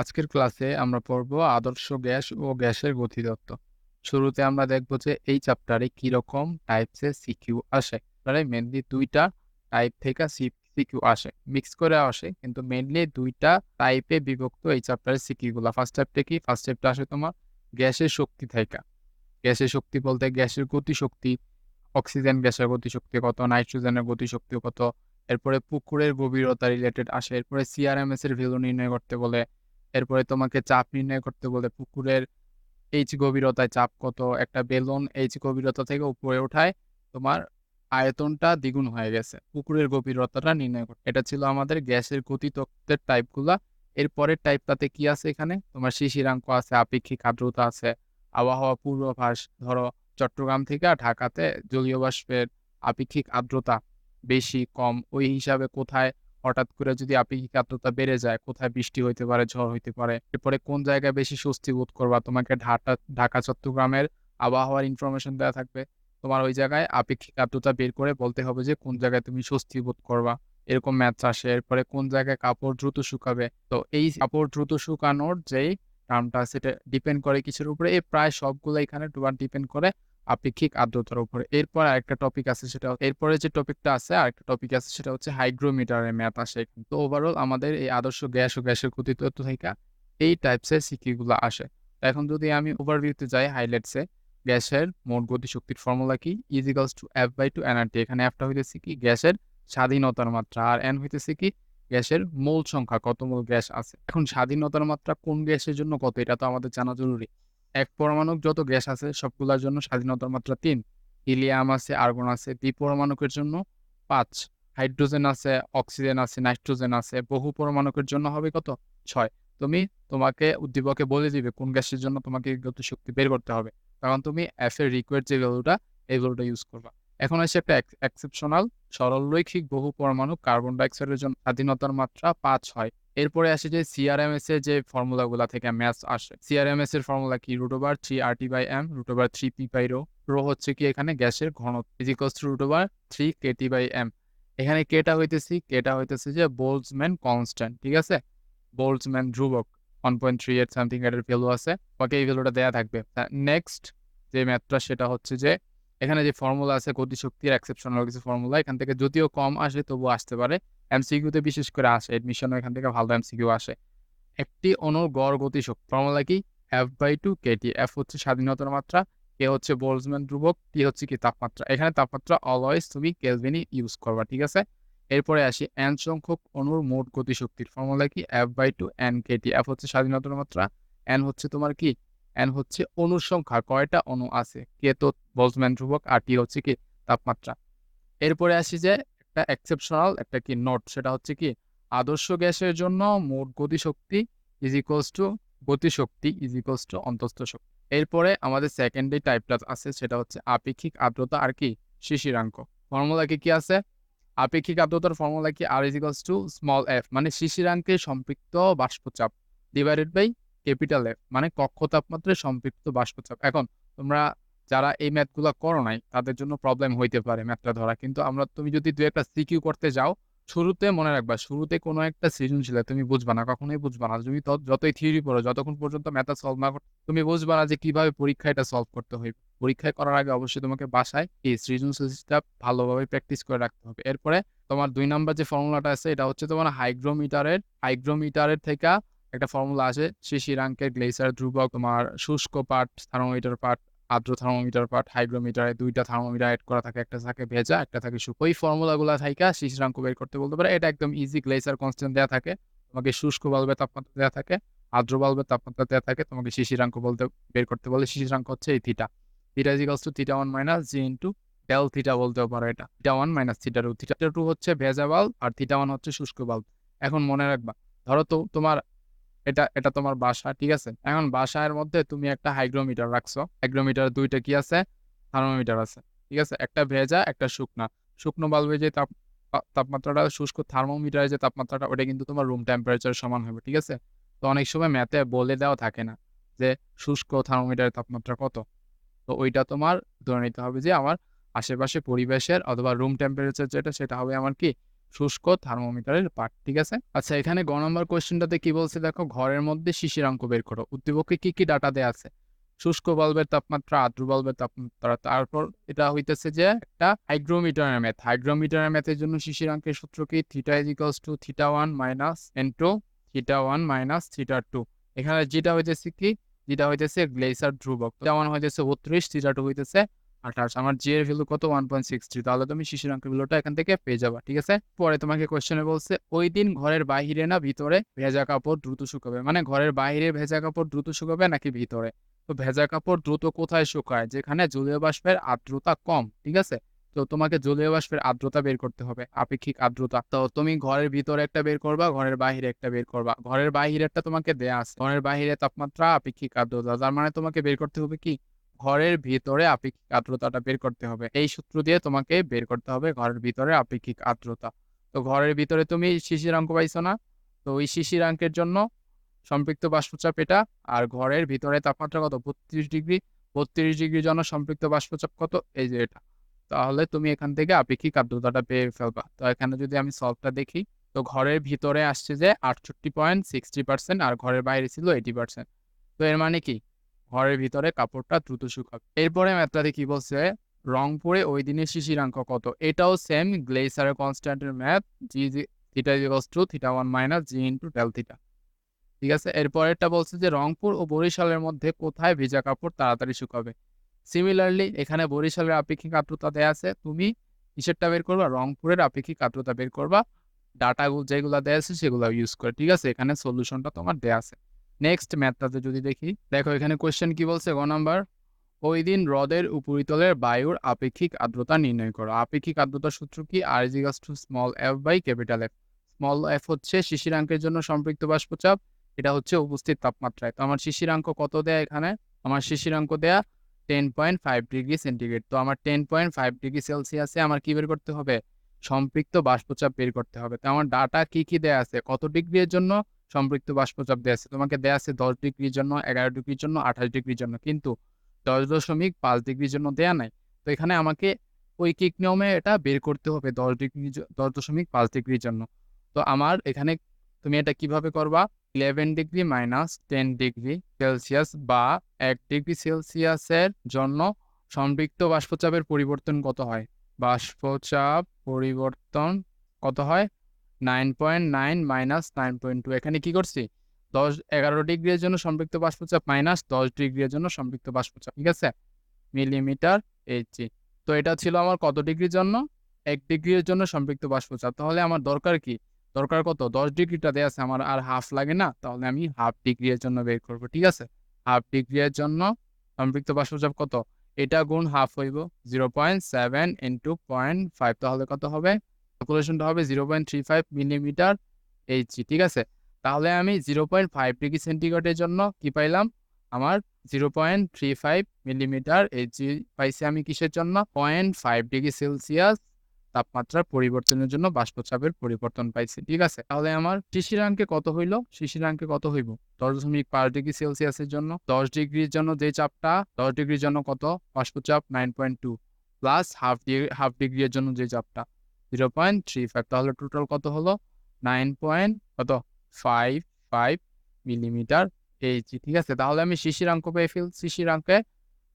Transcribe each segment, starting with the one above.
আজকের ক্লাসে আমরা পড়ব আদর্শ গ্যাস ও গ্যাসের গতিতত্ত্ব শুরুতে আমরা দেখব যে এই চ্যাপ্টারে কি রকম টাইপসের সিকিউ আসে। মানে মেনলি দুইটা টাইপ থেকে সিকিউ আসে। মিক্স করে আসে, কিন্তু মেনলি দুইটা টাইপে বিভক্ত এই চ্যাপ্টারের সিকিউ গুলা। ফার্স্ট টাইপটা কি? ফার্স্ট টাইপটা আসে তোমার গ্যাসের শক্তি থেকে। গ্যাসের শক্তি বলতে গ্যাসের গতিশক্তি, অক্সিজেন গ্যাসের গতিশক্তি কত, নাইট্রোজেনের গতিশক্তি কত, এরপরে পুকুরের গভীরতা রিলেটেড আসে, এরপরে সিআরএমএস এর ভ্যালু নির্ণয় করতে বলে এরপরে তোমাকে চাপ নির্ণয় করতে বলে পুকুরের এইচ গভীরতায় চাপ কত? একটা বেলুন এইচ গভীরতা থেকে উপরে ওঠায় তোমার আয়তনটা দ্বিগুণ হয়ে গেছে। পুকুরের গভীরতাটা নির্ণয় করতে এটা ছিল আমাদের গ্যাসের গতিতত্ত্বের টাইপগুলা। এরপরের টাইপটাতে কি আছে এখানে? তোমার শিশিরাঙ্ক আছে, আপেক্ষিক আর্দ্রতা আছে, আবহাওয়া পূর্বাভাস, ধরো চট্টগ্রাম থেকে ঢাকাতে জলীয় বাষ্পের আপেক্ষিক আর্দ্রতা বেশি, কম, ওই হিসাবে কোথায় হঠাৎ করে যদি আপেক্ষিক আর্দ্রতা বেড়ে যায়, কোথায় বৃষ্টি হইতে পারে, ঝড় হইতে পারে, এরপরে কোন জায়গায় বেশি স্বস্তি বোধ করবা? তোমাকে ঢাকা ঢাকা, চট্টগ্রামের আবহাওয়ার ইনফরমেশন দেওয়া থাকবে। তোমার ওই জায়গায় আপেক্ষিক আর্দ্রতা বের করে বলতে হবে যে, কোন জায়গায় তুমি স্বস্তি বোধ করবা। এরকম ম্যাচ আসে। এরপরে কোন জায়গায় কাপড় দ্রুত শুকাবে? তো এই কাপড় দ্রুত শুকানোর যেই টার্মটা সেটা ডিপেন্ড করে কিসের উপরে? এই প্রায় সবগুলো এখানে ডিপেন্ড করে আপেক্ষিক আর্দ্রতার উপরে। এরপর আরেকটা টপিক আছে সেটা এরপরে যে টপিকটা আছে, আরেকটা টপিক আছে সেটা হচ্ছে হাইগ্রোমিটারের ম্যাথ আসে তো ওভারঅল আমাদের এই আদর্শ গ্যাস ও গ্যাসের গতিতত্ত্ব থেকে এই টাইপসের সিকিগুলো আসে। এখন যদি আমি ওভারভিউতে যাই হাইলাইটসে গ্যাসের মোট গতিশক্তির ফর্মুলা কি? Equals to F by two NRT এখানে এফটা হইতেছে কি? গ্যাসের স্বাধীনতার মাত্রা। আর এন হইতেছে কি? গ্যাসের মোল সংখ্যা কত মোল গ্যাস আছে। এখন স্বাধীনতার মাত্রা কোন গ্যাসের জন্য কত? এটা তো আমাদের জানা জরুরি। এক পরমাণুক যত গ্যাস আছে সবগুলোর জন্য স্বাধীনতার মাত্রা তিন। হিলিয়াম আছে, আর্গন আছে দ্বিপরমাণুকের জন্য পাঁচ। হাইড্রোজেন আছে, অক্সিজেন আছে, নাইট্রোজেন আছে, বহু পরমাণুকের জন্য হবে কত? ছয়। তুমি তোমাকে উদ্দীপকে বলে দিবে কোন গ্যাসের জন্য তোমাকে গতিশক্তি বের করতে হবে। কারণ তুমি এফ এর রিকোয়ার্ড যে ভ্যালুটা এই ভ্যালুটা ইউজ করবা। এখন আসছে একটা এক্সেপশনাল সরলরৈখিক বহু পরমাণু কার্বন ডাইঅক্সাইডের জন্য স্বাধীনতার মাত্রা পাঁচ হয়। এরপরে আসে যে সিআরএমএস এর যে ফর্মুলাগুলা থেকে ম্যাথ আসে। সিআরএমএস এর ফর্মুলা কি? Root over three R T by M root over three P by rho rho হচ্ছে কি এখানে গ্যাসের ঘনত্ব। Equals to root over three KT by M এখানে কেটা হইতেছি কেটা হইতেছে যে বোলসম্যান কনস্ট্যান্ট ঠিক আছে? বোলসম্যান ধ্রুবক। One point three eight something এটার ভ্যালু আছে। ওকে, এই ভ্যালুটা দেওয়া থাকবে। নেক্সট যে ম্যাথটা সেটা হচ্ছে যে এখানে যে ফর্মুলা আছে, গতিশক্তির এক্সেপশনাল কিছু ফর্মুলা এখান থেকে যদিও কম আসে, তবুও আসতে পারে। এমসিকিউতে বিশেষ করে আসে এডমিশনও এখান থেকে ভালো এমসিকিউ আসে। একটি অণুর গড় গতিশক্তি ফর্মুলা কি? F by two KT F হচ্ছে স্বাধীনতার মাত্রা কে হচ্ছে বোলসম্যান ধ্রুবক টি হচ্ছে কি তাপমাত্রা? এখানে তাপমাত্রা অলওয়েজ তুমি কেলভিনই ইউজ করবা, ঠিক আছে? এরপরে আসি এন সংখ্যক অণুর মোট গতিশক্তির ফর্মুলা কি? F by two N KT F হচ্ছে স্বাধীনতার মাত্রা এন হচ্ছে তোমার কি? এন হচ্ছে অণুর সংখ্যা, কয়টা অণু আছে? কে তো বলসম্যান ধ্রুবক আর টি হচ্ছে কি তাপমাত্রা। এরপরে আসি যে একটা এক্সেপশনাল একটা কি নোট সেটা হচ্ছে কি আদর্শ গ্যাসের জন্য মোট গতিশক্তি ইজ ইকুয়ালস টু গতিশক্তি ইজ ইকুয়ালস টু অন্তস্থ শক্তি। এরপরে আমাদের সেকেন্ডারি টাইপটা আছে, সেটা হচ্ছে আপেক্ষিক আর্দ্রতা আর কি শিশিরাঙ্ক। ফর্মুলা কি কি আছে? আপেক্ষিক আর্দ্রতার ফর্মুলা কি R is equals to small F মানে শিশিরাঙ্কে সম্পৃক্ত বাষ্পচাপ ডিভাইডেড বাই ক্যাপিটাল এফ মানে কক্ষ তাপমাত্রায় সম্পৃক্ত বাষ্পচাপ। এখন তোমরা যারা এই ম্যাথগুলো করো নাই, তাদের জন্য প্রবলেম হইতে পারে ম্যাথটা ধরা। কিন্তু আমরা, তুমি যদি দু একটা সিকিউ করতে যাও, শুরুতে মনে রাখবা, শুরুতে কোনো একটা সৃজনশীল তুমি বুঝবা না, কখনোই বুঝবা না। তুমি যতই থিওরি পড়ো, যতক্ষণ পর্যন্ত ম্যাথটা সলভ না তুমি বুঝবা না যে কীভাবে পরীক্ষা এটা সলভ করতে হবে পরীক্ষায় করার আগে অবশ্যই তোমাকে বাসায় এই সৃজনশীলটা ভালোভাবে প্র্যাকটিস করে রাখতে হবে। এরপরে তোমার দুই নাম্বার যে ফর্মুলাটা আছে, এটা হচ্ছে তোমার হাইগ্রোমিটারের হাইগ্রোমিটারের থেকে একটা ফর্মুলা আছে শিশিরাঙ্কের গ্লেসার ধ্রুবক, তোমার শুষ্ক পার্ট থার্মোমিটার পার্ট আর্দ্র থার্মোমিটার পার্ট হাইগ্রোমিটারে দুইটা থার্মোমিটার অ্যাড করা থাকে। একটা থাকে ভেজা, একটা থাকে শুষ্ক। ওই ফর্মুলাগুলো থাইকা শিশিরাঙ্ক বের করতে বলতে পারে। এটা একদম ইজি গ্লেসার কনস্ট্যান্ট দেওয়া থাকে। তোমাকে শুষ্ক বাল্বের তাপমাত্রা দেওয়া থাকে, আর্দ্র বাল্বের তাপমাত্রা দেওয়া থাকে। তোমাকে শিশিরাঙ্ক বলতে বের করতে বলে। শিশিরাঙ্ক হচ্ছে এই theta theta equals to theta one minus G into del theta বলতেও পারো এটা। Theta one minus theta two theta two হচ্ছে ভেজা বাল্ব আর থিটা ওয়ান হচ্ছে শুষ্ক বাল্ব। এখন মনে রাখবা, ধরো তো তোমার এটা এটা তোমার বাসা, ঠিক আছে? এখন বাসার মধ্যে তুমি একটা হাইগ্রোমিটার রাখছো। হাইগ্রোমিটার দুইটা কি আছে? থার্মোমিটার আছে, ঠিক আছে? একটা ভেজা, একটা শুকনা। শুকনো বাল্বে যে তাপ তাপমাত্রাটা, শুষ্ক থার্মোমিটারের যে তাপমাত্রাটা, ওটা কিন্তু তোমার রুম টেম্পারেচার সমান হবে, ঠিক আছে? তো অনেক সময় ম্যাথে বলে দেওয়া থাকে না যে শুষ্ক থার্মোমিটারের তাপমাত্রা কত। তো ওইটা তোমার ধরে নিতে হবে যে আমার আশেপাশে পরিবেশের অথবা রুম টেম্পারেচার যেটা, সেটা হবে আমার কি? শুষ্ক থার্মোমিটারের পার্ট, ঠিক আছে? আচ্ছা এখানে গ নম্বর কোয়েশ্চেনটাতে কি বলছে? দেখো, ঘরের মধ্যে শিশিরাঙ্ক বের করো। উদ্দীপকে কি কি ডাটা দেয়া আছে? শুষ্ক বাল্বের তাপমাত্রা, আর্দ্র বাল্বের তাপমাত্রা। তারপর এটা হইতেছে যে একটা হাইগ্রোমিটারের ম্যাথ হাইগ্রোমিটারের ম্যাথের জন্য শিশিরাঙ্কের সূত্র কি? Theta is equals to theta one minus N two theta one minus theta two এখানে যেটা হইতেছে কি? যেটা হইতেছে গ্লেসার ধ্রুবক। ওয়ান হইতেছে বত্রিশ থিটা টু হইতেছে আঠাশ। আমার ভ্যালু কত? ওয়ান পয়েন্ট সিক্স থ্রি তাহলে তুমি শিশিরাঙ্কের ভ্যালুটা এখান থেকে পেয়ে যাবা, ঠিক আছে? পরে তোমাকে বলছে, ওই দিন ঘরের বাহিরে না ভিতরে ভেজা কাপড় দ্রুত শুকাবে? মানে ঘরের বাইরে ভেজা কাপড় দ্রুত শুকাবে নাকি ভিতরে? তো ভেজা কাপড় দ্রুত কোথায় শুকায়? যেখানে জলীয় বাষ্পের আর্দ্রতা কম, ঠিক আছে? তো তোমাকে জলীয় বাষ্পের আর্দ্রতা বের করতে হবে, আপেক্ষিক আর্দ্রতা। তো তুমি ঘরের ভিতরে একটা বের করবা, ঘরের বাইরে একটা বের করবা। ঘরের বাইরেরটা তোমাকে দেয়া আছে। ঘরের বাইরে তাপমাত্রা, আপেক্ষিক আর্দ্রতা, তার মানে তোমাকে বের করতে হবে কি? ঘরের ভিতরে আপেক্ষিক আর্দ্রতাটা বের করতে হবে। এই সূত্র দিয়ে তোমাকে বের করতে হবে ঘরের ভিতরে আপেক্ষিক আর্দ্রতা। তো ঘরের ভিতরে তুমি শিশিরাঙ্ক পাইছো না? তো ওই শিশিরাঙ্কের জন্য সম্পৃক্ত বাষ্পচাপ এটা, আর ঘরের ভিতরে তাপমাত্রা কত? বত্রিশ ডিগ্রি। বত্রিশ ডিগ্রির জন্য সম্পৃক্ত বাষ্পচাপ কত? এই যে এটা। তাহলে তুমি এখান থেকে আপেক্ষিক আর্দ্রতাটা পেয়ে ফেলবা। তো এখানে যদি আমি সলভটা দেখি, তো ঘরের ভিতরে আসছে যে আটষট্টি পয়েন্ট সিক্সটি পার্সেন্ট আর ঘরের বাইরে ছিল এইটি পার্সেন্ট তো এর মানে কি? ঘরের ভিতরে কাপড়টা দ্রুত শুকাবে। এরপরে ম্যাথটাতে কি বলছে? রংপুরে ওই দিনের শিশিরাঙ্ক কত? এটাও সেম গ্লেসারের কনস্ট্যান্টের math G G theta equals to theta one minus G into del theta ঠিক আছে? এরপরেরটা বলছে যে রংপুর ও বরিশালের মধ্যে কোথায় ভেজা কাপড় তাড়াতাড়ি শুকাবে? সিমিলারলি এখানে বরিশালের আপেক্ষিক আর্দ্রতা দেয়া আছে। তুমি কিসেরটা বের করবা, রংপুরের আপেক্ষিক আর্দ্রতা বের করবা। ডাটা যেগুলো দেয়া আছে সেগুলো ইউজ করে। ঠিক আছে? এখানে সলিউশনটা তোমার দেয়া আছে। নেক্সট ম্যাথটাতে যদি দেখি, দেখো এখানে কোয়েশ্চেন কি বলছে? গ নাম্বার ওই দিন হ্রদের উপরিতলের বায়ুর আপেক্ষিক আর্দ্রতা নির্ণয় করো। আপেক্ষিক আর্দ্রতার সূত্র কি? R ইজিগাস to small F by capital F small F হচ্ছে শিশিরাঙ্কের জন্য সম্পৃক্ত বাষ্পচাপ, এটা হচ্ছে উপস্থিত তাপমাত্রায়। তো আমার শিশিরাঙ্ক কত দেয়া এখানে? আমার শিশিরাঙ্ক দেয়া ten point five degree centigrade তো আমার টেন পয়েন্ট ফাইভ ডিগ্রি সেলসিয়াসে আমার কি বের করতে হবে? সম্পৃক্ত বাষ্পচাপ বের করতে হবে। তো আমার ডাটা কি কি দেয়া আছে? কত ডিগ্রির জন্য? সম্পৃক্ত বাষ্পচাপ দেওয়া আছে। তোমাকে দেওয়া আছে দশ ডিগ্রির জন্য, এগারো ডিগ্রির জন্য, আঠাশ ডিগ্রির জন্য। কিন্তু দশ দশমিক পাঁচ ডিগ্রির জন্য দেয়া নাই। তো এখানে আমাকে ঐকিক নিয়মে এটা বের করতে হবে দশ ডিগ্রি দশ দশমিক পাঁচ ডিগ্রির জন্য। তো আমার এখানে তুমি এটা কীভাবে করবা? Eleven degree minus ten degree Celsius বা এক ডিগ্রি সেলসিয়াসের জন্য সম্পৃক্ত বাষ্পচাপের পরিবর্তন কত হয়? বাষ্পচাপ পরিবর্তন কত হয়? Nine point nine minus nine point two এখানে কি করছি? দশ, এগারো ডিগ্রির জন্য সম্পৃক্ত বাষ্পচাপ মাইনাস দশ ডিগ্রির জন্য সম্পৃক্ত বাষ্পচাপ, ঠিক আছে? মিলিমিটার এইচজি তো এটা ছিল আমার কত ডিগ্রির জন্য? এক ডিগ্রির জন্য সম্পৃক্ত বাষ্পচাপ। তাহলে আমার দরকার কি? দরকার কত? দশ ডিগ্রিটা দেওয়া আছে, আমার আর হাফ লাগে না, তাহলে আমি হাফ ডিগ্রির জন্য বের করব, ঠিক আছে? হাফ ডিগ্রির জন্য সম্পৃক্ত বাষ্পচাপ কত? এটা গুণ হাফ হইব zero point seven into point five তাহলে কত হবে? ক্যালকুলেশনটা হবে zero point three five millimetre Hg ঠিক আছে? তাহলে আমি জিরো পয়েন্ট ফাইভ ডিগ্রি সেন্টিগ্রেডের জন্য কি পাইলাম? আমার zero point three five millimetre Hg পাইছি আমি কিসের জন্য? পয়েন্ট ফাইভ ডিগ্রি সেলসিয়াস তাপমাত্রার পরিবর্তনের জন্য বাষ্পচাপের পরিবর্তন পাইছি, ঠিক আছে? তাহলে আমার শিশিরাঙ্কে কত হইল? শিশিরাঙ্কে কত হইব? দশ দশমিক পাঁচ ডিগ্রি সেলসিয়াসের জন্য। দশ ডিগ্রির জন্য যে চাপটা, দশ ডিগ্রির জন্য কত? বাষ্পচাপ nine point two plus half degree half ডিগ্রির জন্য যে চাপটা। জিরো পয়েন্ট থ্রি ফাইভ তাহলে টোটাল কত হলো? নাইন পয়েন্ট কত? ফাইভ ফাইভ মিলিমিটার এইচজি ঠিক আছে? তাহলে আমি শিশিরাঙ্ক পেয়ে ফেল শিশিরাঙ্কে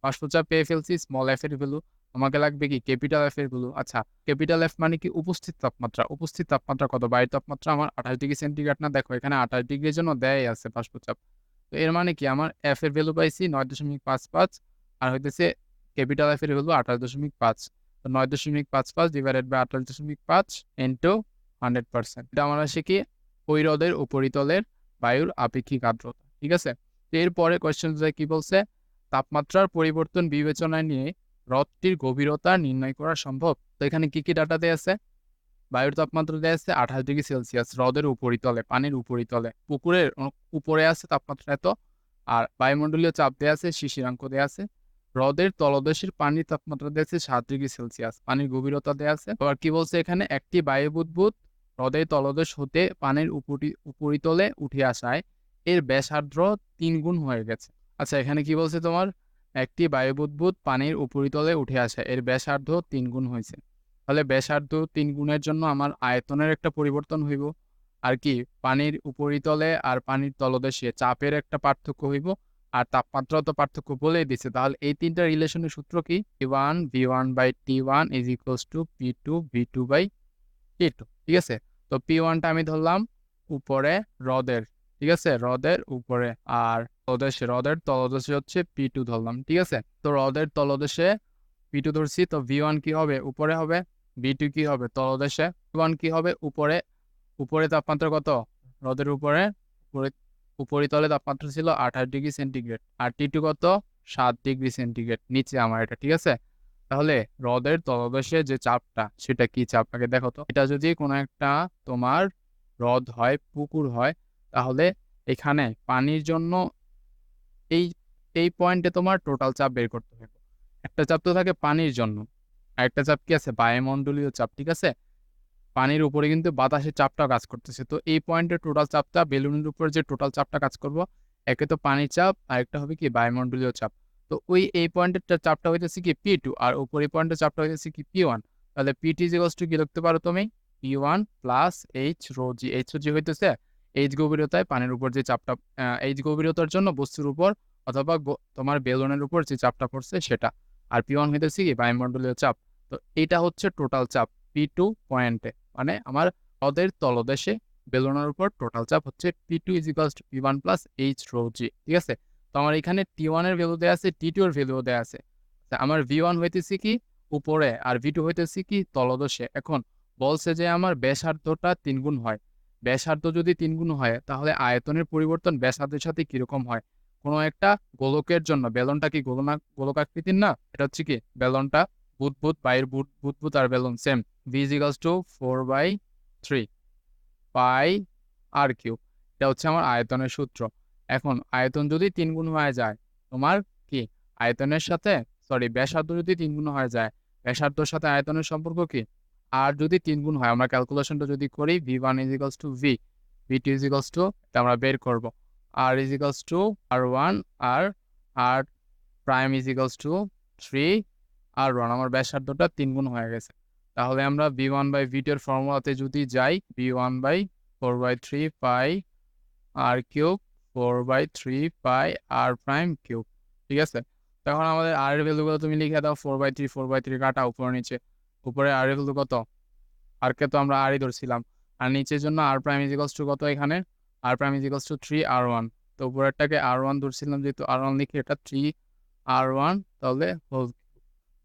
বাষ্পচাপ পেয়ে ফেলছি স্মল এফ এর ভ্যালু আমাকে লাগবে কি? ক্যাপিটাল এফ এর ভ্যালু আচ্ছা ক্যাপিটাল এফ মানে কি? উপস্থিত তাপমাত্রা। উপস্থিত তাপমাত্রা কত? বাইরের তাপমাত্রা আমার আঠাশ ডিগ্রি সেন্টিগ্রেড না? দেখো, এখানে আঠাশ ডিগ্রির জন্য দেয় আছে বাষ্পচাপ তো এর মানে কি? আমার এফ এর ভ্যালু পাইছি নয় দশমিক পাঁচ পাঁচ, আর হইতেছে ক্যাপিটাল এফ এর ভ্যালু আঠাশ দশমিক পাঁচ। নয় দশমিক পাঁচ পাঁচ ডিভাইডেড বাই দশমিক পাঁচ ইন্টু হান্ড্রেড পার্সেন্ট এটা উপরিতলের বায়ুর আপেক্ষিক আর্দ্রতা, ঠিক আছে? বলছে? তাপমাত্রার পরিবর্তন বিবেচনায় নিয়ে হ্রদটির গভীরতা নির্ণয় করা সম্ভব। তো এখানে কি কি ডাটা দেয়া আছে? বায়ুর তাপমাত্রা দেয়া আছে আঠাশ ডিগ্রি সেলসিয়াস, হ্রদের উপরিতলে, পানির উপরিতলে। পুকুরের উপরে আছে তাপমাত্রা এত, আর বায়ুমণ্ডলীয় চাপ দেয়া আছে শিশিরাঙ্ক দেয়া আছে। হ্রদের তলদেশের পানির তাপমাত্রা দেয়া আছে সাত ডিগ্রি সেলসিয়াস, পানির গভীরতা দেয়া আছে। আবার কি বলছে এখানে? একটি বায়ু বুদবুদ হ্রদের তলদেশ হতে পানির উপরি, উপরিতলে উঠে আসায় এর ব্যাসার্ধ তিন গুণ হয়ে গেছে। আচ্ছা এখানে কি বলছে তোমার? একটি বায়ু বুদবুদ পানির উপরিতলে উঠে আসে, এর ব্যাসার্ধ তিন গুণ হয়েছে। তাহলে ব্যাসার্ধ তিন গুণের জন্য আমার আয়তনের একটা পরিবর্তন হইব। আর কি? পানির উপরিতলে আর পানির তলদেশে চাপের একটা পার্থক্য হইব। আর তাপমাত্রাও তো পার্থক্য বলেই দিছে তাহলে এই তিনটা রিলেশনের সূত্র কি? T one V one by T one is equals to P two V two by T two ঠিক আছে? তো পি ওয়ানটা আমি ধরলাম উপরে হ্রদের, ঠিক আছে? হ্রদের উপরে আর তলদেশে, হ্রদের তলদেশে হচ্ছে পি টু ধরলাম, ঠিক আছে? তো হ্রদের তলদেশে পি টু ধরছি, তো ভি ওয়ান কি হবে? উপরে হবে ভি টু কি হবে? তলদেশে ওয়ান কি হবে? উপরে উপরে তাপমাত্রা কত? হ্রদের উপরে উপরে উপরিতলে তাপমাত্রা ছিল আঠাশ ডিগ্রি সেন্টিগ্রেড। আর টি টু কত? সাত ডিগ্রি সেন্টিগ্রেড। নিচে আমার এটা, ঠিক আছে? তাহলে হ্রদের তলদেশে যে চাপটা, সেটা কি চাপ? আগে দেখো তো। এটা যদি কোনো একটা তোমার হ্রদ হয়, পুকুর হয়, তাহলে এখানে পানির জন্য এই এই পয়েন্টে তোমার টোটাল চাপ বের করতে হবে। একটা চাপ তো থাকে পানির জন্য। আর একটা চাপ কি আছে? বায়ুমণ্ডলীয় চাপ, ঠিক আছে? পানির উপরে কিন্তু বাতাসের চাপটা কাজ করতেছে। তো এই পয়েন্টের টোটাল চাপটা বেলুনের উপর যে টোটাল চাপটা কাজ করব, একে তো পানির চাপ আর একটা হবে কি বায়ুমণ্ডলীয় চাপ। তো ওই, এই পয়েন্টের চাপটা হইতেছে কি পি টু আর উপরে পয়েন্টের চাপটা হইতেছে কি পি ওয়ান তাহলে পি টি জিগস টু কি লিখতে পারো তুমি? P one plus H rho G H rho G হইতেছে এইচ গভীরতায় পানির উপর যে চাপটা এইচ গভীরতার জন্য বস্তুর উপর অথবা তোমার বেলুনের উপর যে চাপটা পড়ছে সেটা। আর পি ওয়ান হইতেছে কি বায়ুমণ্ডলীয় চাপ। তো এটা হচ্ছে টোটাল চাপ। পি টু পয়েন্টে মানে আমার পদের তলদেশে বেলুনের উপর টোটাল চাপ হচ্ছে P two is equals to P one plus H rho G ঠিক আছে? তো আমার এখানে টি ওয়ানের ভ্যালু দেওয়া আছে টি টু এর ভ্যালু দেওয়া আছে। আমার ভি ওয়ান হইতেছে কি উপরে আর ভি টু হইতেছে কি তলদেশে। এখন বলছে যে আমার ব্যাসার্ধটা তিন গুণ হয়। ব্যাসার্ধ যদি তিন গুণ হয়, তাহলে আয়তনের পরিবর্তন ব্যাসার্ধের সাথে কীরকম হয়? কোনো একটা গোলকের জন্য, বেলনটা কি গোলনা গোলক আকৃতির না? এটা হচ্ছে কি, বেলনটা বুদবুদ বাইরের বুট বুদবুদ আর বেলন same V equals to four by three pi R cube এটা হচ্ছে আমার আয়তনের সূত্র। এখন আয়তন যদি তিন গুণ হয়ে যায়, তোমার কি? আয়তনের সাথে সরি ব্যাসার্ধ যদি তিন গুণ হয়ে যায়, ব্যাসার্ধর সাথে আয়তনের সম্পর্ক কি? আর যদি তিন গুণ হয়, আমরা ক্যালকুলেশনটা যদি করি V one is equals to V V two equals to এটা আমরা বের করব। R is equals to R one R R prime is equals to three R one আমার ব্যাসার্ধটা তিন গুণ হয়ে গেছে। তাহলে আমরা বি ওয়ান বাই ভি এর ফর্মুলাতে যদি যাই B one by four by three pi R cube four by three pi R prime cube ঠিক আছে? তখন আমাদের আর এর ভ্যালুগুলো তুমি লিখে দাও four by three four by three কাটা উপরে নিচে। উপরে আর এর ভ্যালু কত? আরকে তো আমরা আরই ধরছিলাম। আর নিচের জন্য আর প্রাইম ইজিকলস টু কত এখানে? R prime equals to three R one তো উপরেরটাকে আর ওয়ান ধরছিলাম, যেহেতু আর ওয়ান লিখে এটা থ্রি আর ওয়ান তাহলে হোল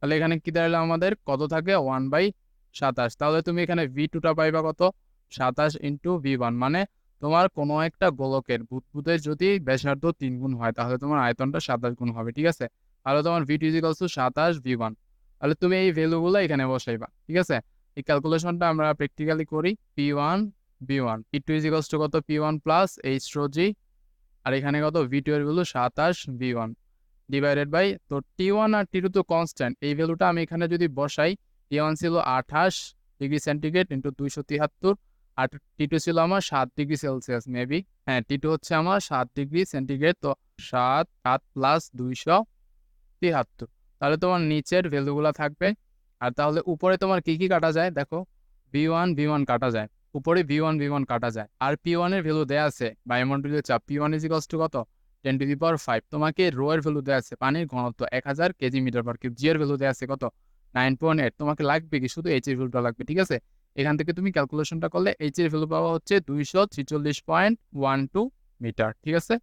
তাহলে এখানে কি দাঁড়াল আমাদের? কত থাকে? ওয়ান বাই সাতাশ। তাহলে তুমি এখানে ভি টুটা পাইবা কত? সাতাশ ইন্টু ভি ওয়ান মানে তোমার কোনো একটা গোলকের বুদবুদের যদি ব্যাসার্ধ তিন গুণ হয়, তাহলে তোমার আয়তনটা সাতাশ গুণ হবে, ঠিক আছে? তাহলে তোমার ভি টু ইজিকালস টু সাতাশ ভি ওয়ান তাহলে তুমি এই ভ্যালুগুলো এখানে বসাইবা, ঠিক আছে? এই ক্যালকুলেশনটা আমরা প্র্যাকটিক্যালি করি P one B one P two equals to কত? P one plus H G R এখানে কত? ভি টু এর ভ্যালু সাতাশ ভি ওয়ান ডিভাইডেড বাই তো টি ওয়ান আর টি টু তো কনস্ট্যান্ট এই ভ্যালুটা আমি এখানে যদি বসাই টি ওয়ান ছিল আঠাশ ডিগ্রি সেন্টিগ্রেড ইন্টু দুইশো তিয়াত্তর আর টি টু ছিল আমার সাত ডিগ্রি সেলসিয়াস মেবি হ্যাঁ টি টু হচ্ছে আমার সাত ডিগ্রি সেন্টিগ্রেড তো সাত সাত প্লাস দুইশো তিয়াত্তর তাহলে তোমার নিচের ভ্যালুগুলো থাকবে। আর তাহলে উপরে তোমার কি কি কাটা যায়? দেখো বি ওয়ান বি ওয়ান কাটা যায়। উপরে বি ওয়ান বি ওয়ান কাটা যায়। আর পি ওয়ানের ভ্যালু দেওয়া আছে। বায়ুমণ্ডলীয় চাপ P one is equals to কত? Ten to the power five তোমাকে রো এর ভ্যালু দেওয়া আছে পানির ঘনত্ব এক হাজার K G metre per cube G এর ভ্যালু দেওয়া আছে কত? নাইন পয়েন্ট এইট তোমাকে লাগবে কি? শুধু এইচ এর ভ্যালুটা লাগবে, ঠিক আছে? এখান থেকে তুমি ক্যালকুলেশনটা করলে এইচ এর ভ্যালু পাওয়া হচ্ছে দুইশো ছিচল্লিশ পয়েন্ট ওয়ান টু মিটার ঠিক আছে?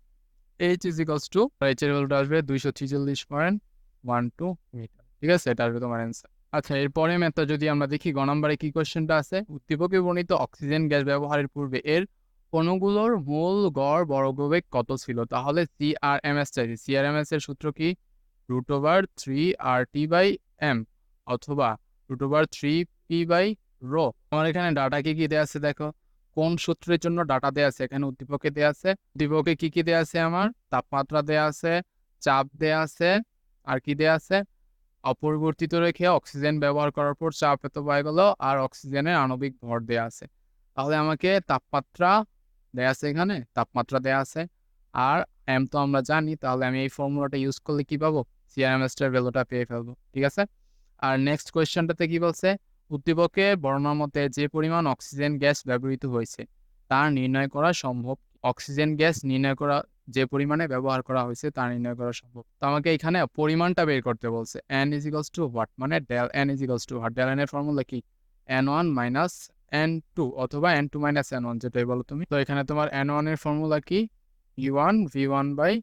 H is equals to H এর ভ্যালুটা আসবে দুইশো ছিচল্লিশ পয়েন্ট ওয়ান টু মিটার ঠিক আছে? এটা আসবে তোমার অ্যান্সার আচ্ছা এরপরে ম্যাথটা যদি আমরা দেখি, গ নম্বরে কি কোয়েশ্চেনটা আছে? উদ্দীপকে বর্ণিত অক্সিজেন গ্যাস ব্যবহারের পূর্বে এর অণুগুলোর মূল গড় বর্গবেগ কত ছিল? তাহলে সি আর এম এস চাইছি। সি আর এম এস এর সূত্র কি? Root over three R T by M অথবা root over three P by rho আমার এখানে ডাটা কি কি দেওয়া আছে দেখো? কোন সূত্রের জন্য ডাটা দেওয়া আছে? এখানে উদ্দীপকে দেওয়া আছে। উদ্দীপকে কি কি দেওয়া আছে আমার? তাপমাত্রা দেওয়া আছে, চাপ দেওয়া আছে, আর কি দেওয়া আছে? অপরিবর্তিত রেখে অক্সিজেন ব্যবহার করার পর চাপ এত পাওয়া গেল, আর অক্সিজেনের আণবিক ভর দেওয়া আছে। তাহলে আমাকে তাপমাত্রা দেয়া আছে এখানে, তাপমাত্রা দেয়া আছে। আর এম তো আমরা জানি, তাহলে আমি এই ফর্মুলাটা ইউজ করলে কি পাবো? সিআরএমএসটার ভ্যালুটা পেয়ে ফেলব, ঠিক আছে? আর নেক্সট কোয়েশ্চেনটাতে কি বলছে? উদ্দীপকে বর্ণনা মতে যে পরিমাণ অক্সিজেন গ্যাস ব্যবহৃত হয়েছে, তা নির্ণয় করা সম্ভব। অক্সিজেন গ্যাস নির্ণয় করা, যে পরিমাণে ব্যবহার করা হয়েছে, তা নির্ণয় করা সম্ভব। তো আমাকে এখানে পরিমাণটা বের করতে বলছে N is equals to what মানে del N is equals to what del N এর ফর্মুলা কি? N one minus N two অথবা N two minus N one যেটাই বলো তুমি। তো এখানে তোমার এন ওয়ানের ফর্মুলা কি? E one V one by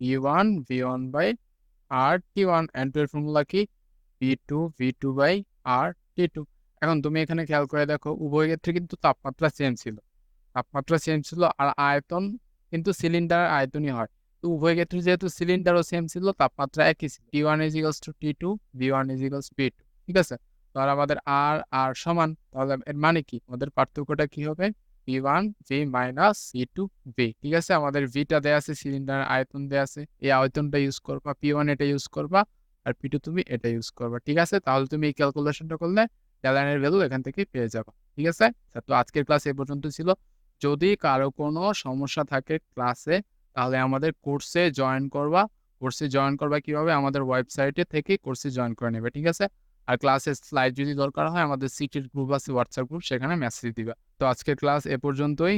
E one V one by R T one N two এর ফর্মুলা কি? V two V two by R T two এখন তুমি এখানে খেয়াল করে দেখো, উভয় ক্ষেত্রে কিন্তু তাপমাত্রা সেম ছিল। তাপমাত্রা সেম ছিল আর আয়তন কিন্তু সিলিন্ডার আয়তনই হয়। তো উভয় ক্ষেত্রে যেহেতু সিলিন্ডারও সেম ছিল, তাপমাত্রা একই ছিল। T one is equals to T two V one is equals P two ঠিক আছে? আর আমাদের আর আর সমান, তাহলে এর মানে কি? আমাদের পার্থক্যটা কি হবে? V one V minus C two V ঠিক আছে? আমাদের ভিটা দেয়া আছে সিলিন্ডার আয়তন দেয়া আছে। এই আয়তনটা ইউজ করবা পি ওয়ান এটা ইউজ করবা, আর পি টু তুমি এটা ইউজ করবা, ঠিক আছে? তাহলে তুমি এই ক্যালকুলেশনটা করলে ট্যালানের ভ্যালু এখান থেকে পেয়ে যাবা, ঠিক আছে? তো আজকের ক্লাস এ পর্যন্ত ছিল। যদি কারও কোনো সমস্যা থাকে ক্লাসে তাহলে আমাদের কোর্সে জয়েন করবা। কোর্সে জয়েন করবা কীভাবে? আমাদের ওয়েবসাইটে থেকে কোর্সে জয়েন করে নেবে, ঠিক আছে? আর ক্লাসের স্লাইড যদি দরকার হয়, আমাদের সিটির গ্রুপ আছে হোয়াটসঅ্যাপ গ্রুপ সেখানে মেসেজ দিবা। তো আজকের ক্লাস এ পর্যন্তই।